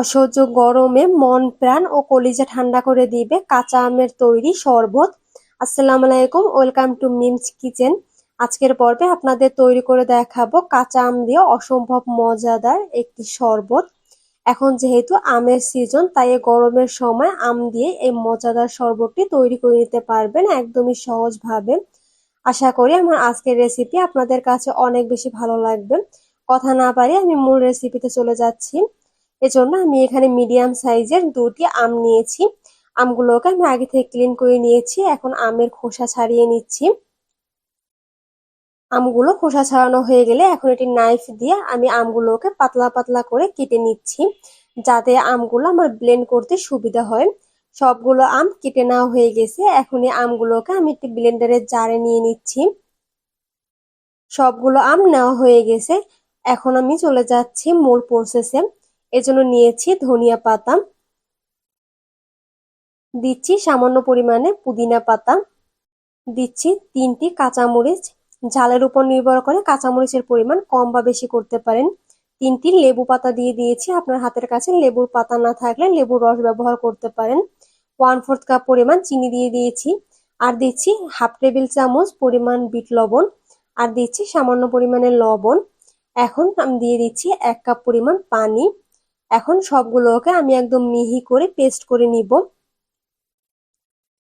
অসহ্য গরমে মন, প্রাণ ও কলিজা ঠান্ডা করে দিবে। কাঁচা আমের তৈরি শরবত। আসসালামু আলাইকুম, ওয়েলকাম টু মিমস কিচেন। আজকের পর্বে আপনাদের তৈরি করে দেখাবো কাঁচা আম দিয়ে অসম্ভব মজাদার একটি শরবত। এখন যেহেতু আমের সিজন তাই গরমের সময় আম দিয়ে এই মজাদার শরবতটি তৈরি করে নিতে পারবেন একদমই সহজভাবে। আশা করি আমার আজকের রেসিপি আপনাদের কাছে অনেক বেশি ভালো লাগবে। কথা না পারি আমি মূল রেসিপিতে চলে যাচ্ছি। এজন্য আমি এখানে মিডিয়াম সাইজের দুটি আম নিয়েছি। আমগুলোকে আমি আগে থেকে ক্লিন করে নিয়েছি। এখন আমের খোসা ছাড়িয়ে নিচ্ছি। আমগুলো খোসা ছাড়ানো হয়ে গেলে এখন এটি নাইফ দিয়ে আমি আমগুলোকে পাতলা পাতলা করে কেটে নিচ্ছি, যাতে আমগুলো আমার ব্লেন্ড করতে সুবিধা হয়। সবগুলো আম কেটে নেওয়া হয়ে গেছে। এখন এই আমগুলোকে আমি একটি ব্লেন্ডারের জারে নিয়ে নিচ্ছি। সবগুলো আম নেওয়া হয়ে গেছে। এখন আমি চলে যাচ্ছি মূল প্রসেসে এজন্য নিয়েছি ধনিয়া পাতা। দিচ্ছি সামান্য পরিমাণে পুদিনা পাতা। দিচ্ছি তিনটি কাঁচামরিচ। ঝালের উপর নির্ভর করে কাঁচামরিচের পরিমাণ কম বা বেশি করতে পারেন। তিনটি লেবু পাতা দিয়ে দিয়েছি। আপনার হাতের কাছে লেবুর পাতা না থাকলে লেবুর রস ব্যবহার করতে পারেন। ওয়ান ফোর্থ কাপ পরিমাণ চিনি দিয়ে দিয়েছি। আর দিচ্ছি হাফ টেবিল চামচ পরিমাণ বিট লবণ। আর দিচ্ছি সামান্য পরিমাণে লবণ। এখন আমি দিয়ে দিচ্ছি এক কাপ পরিমাণ পানি। এখন সবগুলোকে আমি একদম মিহি করে পেস্ট করে নিব।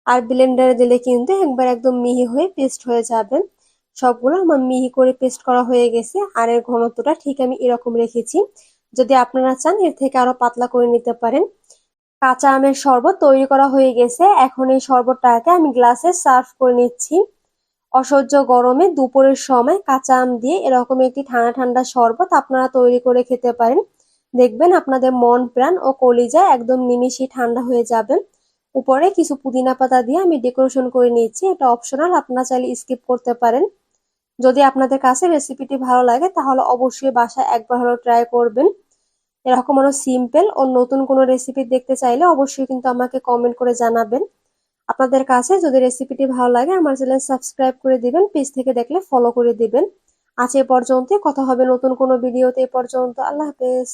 আর ব্লেন্ডারে দিলে কিন্তু একবার একদম মিহি হয়ে পেস্ট হয়ে যাবে। সবগুলো আমার মিহি করে পেস্ট করা হয়ে গেছে আর এর ঘনত্বটা ঠিক আমি এরকম রেখেছি। যদি আপনারা চান, এর থেকে আরও পাতলা করে নিতে পারেন। কাঁচা আমের শরবত তৈরি করা হয়ে গেছে। এখন এই শরবতটাকে আমি গ্লাসে সার্ভ করে নিচ্ছি। অসহ্য গরমে দুপুরের সময় কাঁচা আম দিয়ে এরকম একটি ঠান্ডা ঠান্ডা শরবত আপনারা তৈরি করে খেতে পারেন। দেখবেন আপনাদের মন, প্রাণ ও কলিজা একদম নিমিশে ঠান্ডা হয়ে যাবে। উপরে কিছু পুদিনা পাতা দিয়ে আমি ডেকোরেশন করে নিচ্ছি এটা অপশনাল আপনারা চাইলে স্কিপ করতে পারেন। যদি আপনাদের কাছে রেসিপিটি ভালো লাগে, তাহলে অবশ্যই বাসায় একবার হলো ট্রাই করবেন। এরকম আরও সিম্পল ও নতুন কোনো রেসিপি দেখতে চাইলে অবশ্যই কিন্তু আমাকে কমেন্ট করে জানাবেন। আপনাদের কাছে যদি রেসিপিটি ভালো লাগে, আমার চ্যানেল সাবস্ক্রাইব করে দিবেন পেজ থেকে দেখলে ফলো করে দিবেন। আজ এ পর্যন্ত কথা হবে নতুন কোনো ভিডিওতে এ পর্যন্ত। আল্লাহ হাফেজ।